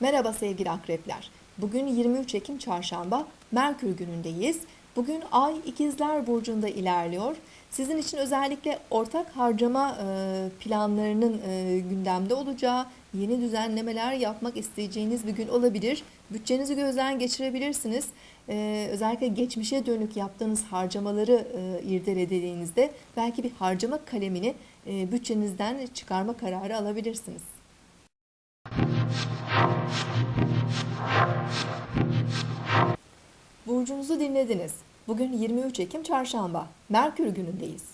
Merhaba sevgili akrepler. Bugün 23 Ekim Çarşamba, Merkür günündeyiz. Bugün Ay İkizler Burcu'nda ilerliyor. Sizin için özellikle ortak harcama e, planlarının e, gündemde olacağı, yeni düzenlemeler yapmak isteyeceğiniz bir gün olabilir. Bütçenizi gözden geçirebilirsiniz. E, Özellikle geçmişe dönük yaptığınız harcamaları irdelediğinizde belki bir harcama kalemini bütçenizden çıkarma kararı alabilirsiniz. Burcunuzu dinlediniz. Bugün 23 Ekim Çarşamba. Merkür günündeyiz.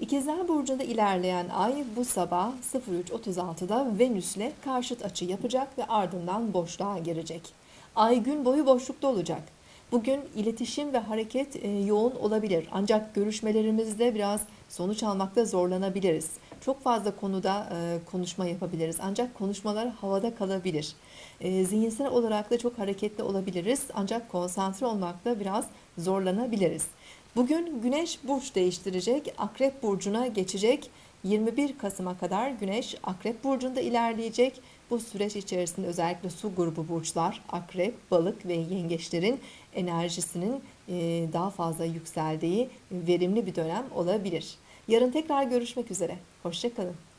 İkizler Burcu'nda ilerleyen ay bu sabah 03.36'da Venüs'le karşıt açı yapacak ve ardından boşluğa girecek. Ay gün boyu boşlukta olacak. Bugün iletişim ve hareket e, yoğun olabilir. Ancak görüşmelerimizde biraz sonuç almakta zorlanabiliriz. Çok fazla konuda e, konuşma yapabiliriz. Ancak konuşmalar havada kalabilir. E, zihinsel olarak da çok hareketli olabiliriz. Ancak konsantre olmakta biraz zorlanabiliriz. Bugün Güneş burç değiştirecek. Akrep burcuna geçecek. 21 Kasım'a kadar Güneş Akrep burcunda ilerleyecek. Bu süreç içerisinde özellikle su grubu burçlar, akrep, balık ve yengeçlerin enerjisinin e, daha fazla yükseldiği verimli bir dönem olabilir. Yarın tekrar görüşmek üzere. Hoşçakalın.